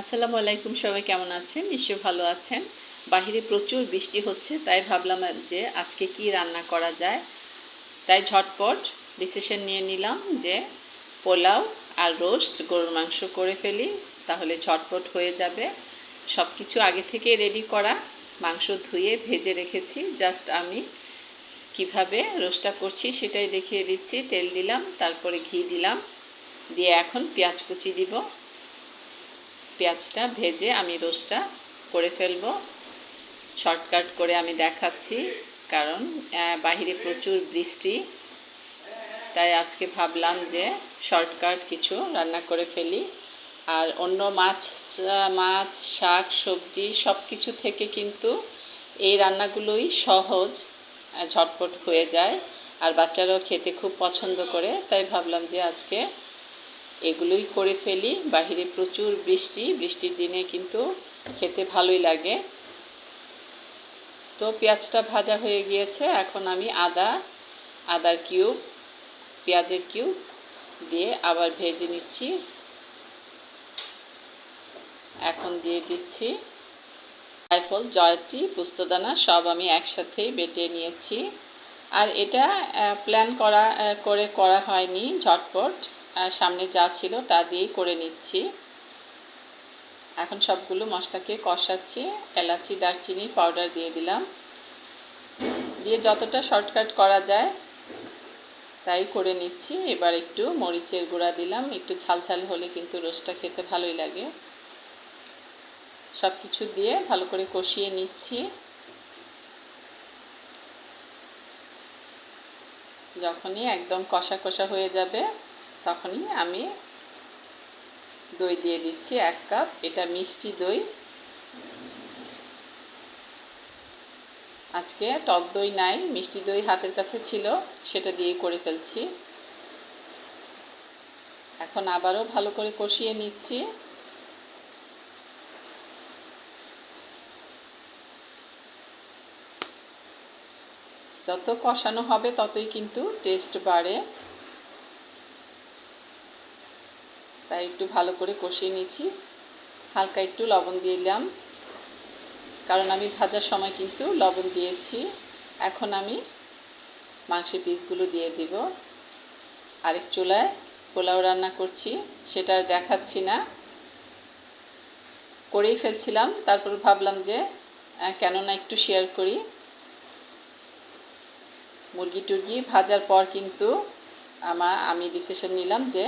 আসসালামু আলাইকুম, সবাই কেমন আছেন? নিশ্চয়ই ভালো আছেন। বাহিরে প্রচুর বৃষ্টি হচ্ছে, তাই ভাবলাম যে আজকে কি রান্না করা যায়। তাই ঝটপট ডিসিশন নিয়ে নিলাম যে পোলাও আর রোস্ট গরুর মাংস করে ফেলি, তাহলে ঝটপট হয়ে যাবে। সব কিছু আগে থেকে রেডি করা, মাংস ধুয়ে ভেজে রেখেছি জাস্ট আমি। কীভাবে রোস্টটা করছি সেটাই দেখিয়ে দিচ্ছি, তেল দিলাম, তারপরে ঘি দিলাম, দিয়ে এখন পেঁয়াজ কুচি দিব। পেঁয়াজটা ভেজে আমি রোস্টটা করে ফেলব। শর্টকাট করে আমি দেখাচ্ছি, কারণ বাহিরে প্রচুর বৃষ্টি। তাই আজকে ভাবলাম যে শর্টকাট কিছু রান্না করে ফেলি। আর অন্য মাছ মাছ, শাক, সবজি সব কিছু থেকে কিন্তু এই রান্নাগুলোই সহজ, ঝটপট হয়ে যায়। আর বাচ্চারাও খেতে খুব পছন্দ করে, তাই ভাবলাম যে আজকে এগুলোই করে ফেলি। বাহিরে প্রচুর বৃষ্টি। বৃষ্টির দিনে কিন্তু খেতে ভালোই লাগে। তো পেঁয়াজটা ভাজা হয়ে গিয়েছে। এখন আমি আদা, আদার কিউব, পেঁয়াজের কিউব দিয়ে আবার ভেজে নিচ্ছি। এখন দিয়ে দিচ্ছি জায়ফল, জয়ত্রী, পুস্তদানা, সব আমি একসাথেই বেটে নিয়েছি। আর এটা প্ল্যান করা করে করা হয়নি, ঝটপট। সামনে যা ছিল তা দিয়েই করে নিচ্ছি। এখন সবগুলো মশলাকে কষাচ্ছি। এলাচি, দারচিনি পাউডার দিয়ে দিলাম। দিয়ে যতটা শর্টকাট করা যায় তাই করে নিচ্ছি। এবার একটু মরিচের গুঁড়া দিলাম। একটু ঝাল ঝাল হলে কিন্তু রোস্টটা খেতে ভালোই লাগে। সব কিছু দিয়ে ভালো করে কষিয়ে নিচ্ছি। যখনই একদম কষা কষা হয়ে যাবে তখনই আমি দই দিয়ে দিচ্ছি এক কাপ। এটা মিষ্টি দই। আজকে টক দই নাই, মিষ্টি দই হাতের কাছে ছিল, সেটা দিয়ে করে ফেলছি। এখন আবারও ভালো করে কষিয়ে নিচ্ছি। যত কষানো হবে ততই কিন্তু টেস্ট বাড়ে। তাই একটু ভালো করে কষিয়ে নিচ্ছি হালকা একটু লবণ দিলাম। কারণ আমি ভাজার সময় কিন্তু লবণ দিয়েছি। এখন আমি মাংসের পিসগুলো দিয়ে দিব। আরেক চুলায় পোলাও রান্না করছি, সেটা দেখাচ্ছি না। করেই ফেলছিলাম, তারপর ভাবলাম যে কেননা একটু শেয়ার করি। মুরগি টুরগি ভাজার পর কিন্তু আমা, আমি ডিসিশন নিলাম যে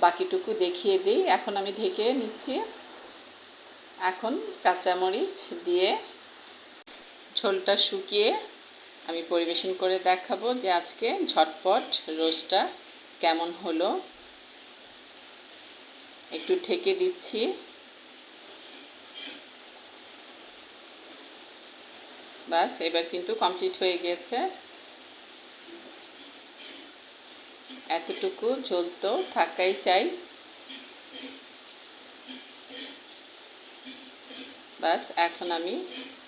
বাকিটুকু দেখিয়ে দিই। এখন আমি ঢেকে নিচ্ছি। এখন কাঁচামরিচ দিয়ে ঝোলটা শুকিয়ে আমি পরিবেশন করে দেখাবো যে আজকে ঝটপট রোস্টটা কেমন হলো। একটু ঢেকে দিচ্ছি। বাস, এবার কিন্তু কমপ্লিট হয়ে গিয়েছে এতটুকু ঝোল তো থাকাই চাই। বাস, এখন আমি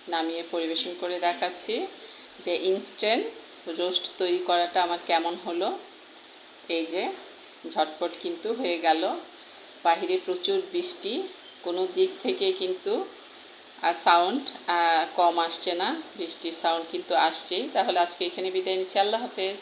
নামিয়ে পরিবেশন করে দেখাচ্ছি যে ইনস্ট্যান্ট রোস্ট তৈরি করাটা আমার কেমন হলো। এই যে, ঝটপট কিন্তু হয়ে গেল। বাহিরে প্রচুর বৃষ্টি, কোনো দিক থেকে কিন্তু আর সাউন্ড কম আসছে না। বৃষ্টির সাউন্ড কিন্তু আসছেই। তাহলে আজকে এখানে বিদায় নিচ্ছি। আল্লাহ হাফেজ।